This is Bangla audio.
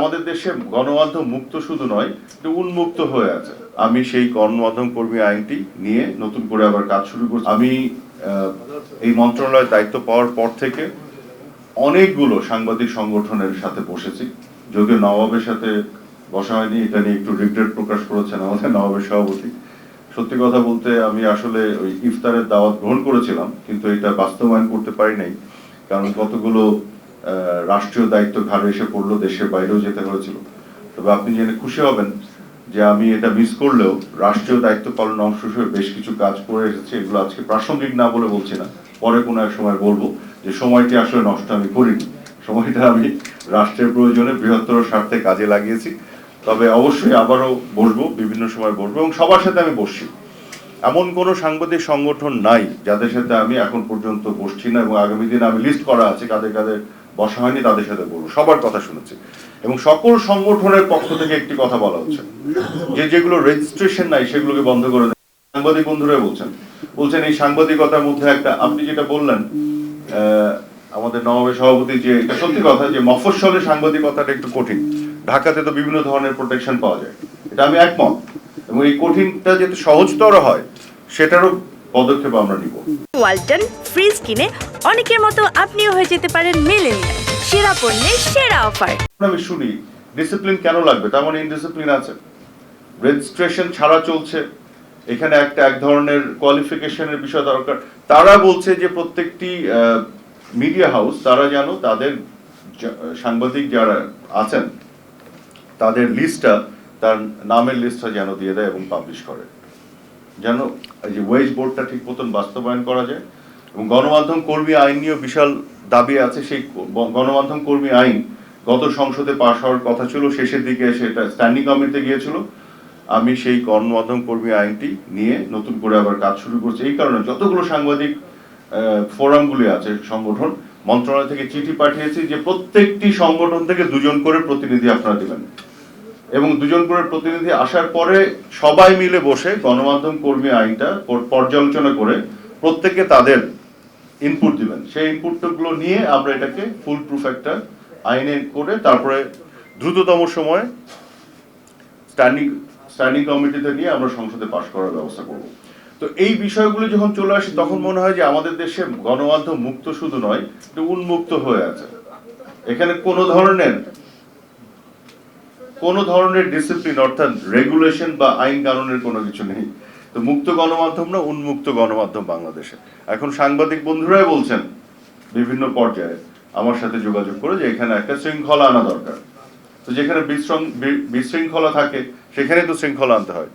আমাদের দেশে গণমাধ্যম মুক্ত শুধু নয়, এটা উন্মুক্ত হয়ে আছে। আমি সেই গণমাধ্যম কর্মী আইনটি নিয়ে নতুন করে আবার কাজ শুরু করছি। আমি এই মন্ত্রণালয়ের দায়িত্ব পাওয়ার পর থেকে অনেকগুলো সাংবাদিক সংগঠনের সাথে বসেছি। যদিও নবাবের সাথে বসা হয়নি, এটা নিয়ে একটু রিগ্রেট প্রকাশ করেছেন আমাদের নবাবের সভাপতি। সত্যি কথা বলতে আমি আসলে ওই ইফতারের দাওয়াত গ্রহণ করেছিলাম, কিন্তু এটা বাস্তবায়ন করতে পারি নাই, কারণ কতগুলো রাষ্ট্রীয় দায়িত্ব ঘাড়ে এসে পড়ল, দেশের বাইরেও যেতে হয়েছিল। তবে আপনি জেনে খুশি হবেন যে আমি এটা মিস করলেও রাষ্ট্রীয় দায়িত্ব পালন অংশ হিসেবে বেশ কিছু কাজ করে এসেছে। এগুলো আজকে প্রাসঙ্গিক না বলে বলছি না। পরে কোনো এক সময় বলব যে সময়টি আসলে নষ্ট আমি করিনি। সময়টা আমি রাষ্ট্রের প্রয়োজনে বৃহত্তর স্বার্থে কাজে লাগিয়েছি। তবে অবশ্যই আবারও বসবো, বিভিন্ন সময় বসবো এবং সবার সাথে আমি বসছি। এমন কোনো সাংবাদিক সংগঠন নাই যাদের সাথে আমি এখন পর্যন্ত বসছি না এবং আগামী দিনে আমি লিস্ট করা আছে কাদের কাদের বসা হয়নি, তাদের সাথে বলব। সবার কথা শুনেছি। এবং সকল সংগঠনের পক্ষ থেকে একটি কথা বলা হচ্ছে। যে যেগুলো রেজিস্ট্রেশন নাই, সেগুলোকে বন্ধ করে দেন। সাংবাদিক বন্ধুরা বলছেন বলছেন এই সাংবাদিকতার মধ্যে একটা, আপনি যেটা বললেন আমাদের নবাবের সভাপতি যে, এটা সত্যি কথা যে মফস্বলে সাংবাদিকতাটা একটু কঠিন। ঢাকাতে তো বিভিন্ন ধরনের প্রোটেকশন পাওয়া যায়। এটা আমি একমত। এবং এই কঠিনটা যাতে সহজতর হয়, সেটারও পদক্ষেপ আমরা নিব। ওয়ালটন ফ্রিজ কিনে অনেকের মতো আপনিও হয়ে যেতে পারেন মেলেনিয়া সেরা পণ্যের সেরা অফার। আমি শুনি ডিসিপ্লিন কেন লাগবে? তার মানে ইনডিসিপ্লিন আছে। রেজিস্ট্রেশন ছাড়া চলছে। এখানে একটা এক ধরনের কোয়ালিফিকেশনের বিষয় দরকার। তারা বলছে যে প্রত্যেকটি মিডিয়া হাউস তারা যেন তাদের সাংবাদিক যারা আছেন তাদের লিস্টটা তার নামের লিস্টটা যেন দিয়ে দেয় এবং পাবলিশ করে। যেন এই যে ওয়েজ বোর্ডটা ঠিক মতন বাস্তবায়ন করা যায় এবং গণমাধ্যম কর্মী আইন নিয়েও বিশাল দাবি আছে। সেই গণমাধ্যম কর্মী আইন গত সংসদে পাশ হওয়ার কথা ছিল, শেষের দিকে সেটা স্ট্যান্ডিং কমিটিতে গিয়েছিল। আমি সেই গণমাধ্যম কর্মী আইনটি নিয়ে নতুন করে আবার কাজ শুরু করছি। এই কারণে যতগুলো সাংবাদিক ফোরামগুলি আছে, সংগঠন, মন্ত্রণালয় থেকে চিঠি পাঠিয়েছি যে প্রত্যেকটি সংগঠন থেকে দুজন করে প্রতিনিধি আপনারা দিবেন। এবং দুজন করে প্রতিনিধি আসার পরে সবাই মিলে বসে গণমাধ্যম কর্মী আইনটা পর্যালোচনা করে প্রত্যেকে তাদের ইনপুট দিবেন। সেই ইনপুটগুলো নিয়ে আমরা এটাকে ফুল প্রুফ একটা আইনে করে তারপরে দ্রুততম সময়ে স্ট্যান্ডিং স্ট্যান্ডিং কমিটিতে নিয়ে আমরা সংসদে পাশ করার ব্যবস্থা করব। তো এই বিষয়গুলো যখন চলে আসে, তখন মনে হয় যে আমাদের দেশে গণমাধ্যম মুক্ত শুধু নয় এটা উন্মুক্ত হয়ে আছে। এখানে কোনো ধরনের কোনো ধরনের ডিসিপ্লিন অর্থাৎ রেগুলেশন বা আইন কানুনের কোনো কিছু নেই। তো মুক্ত গণমাধ্যম না, উন্মুক্ত গণমাধ্যম বাংলাদেশে। এখন সাংবাদিক বন্ধুরাই বলছেন বিভিন্ন পর্যায়ে আমার সাথে যোগাযোগ করে যে এখানে একটা শৃঙ্খলা আনা দরকার। তো যেখানে বিশৃং- বিশৃঙ্খলা থাকে সেখানে তো শৃঙ্খলা আনতে হয়।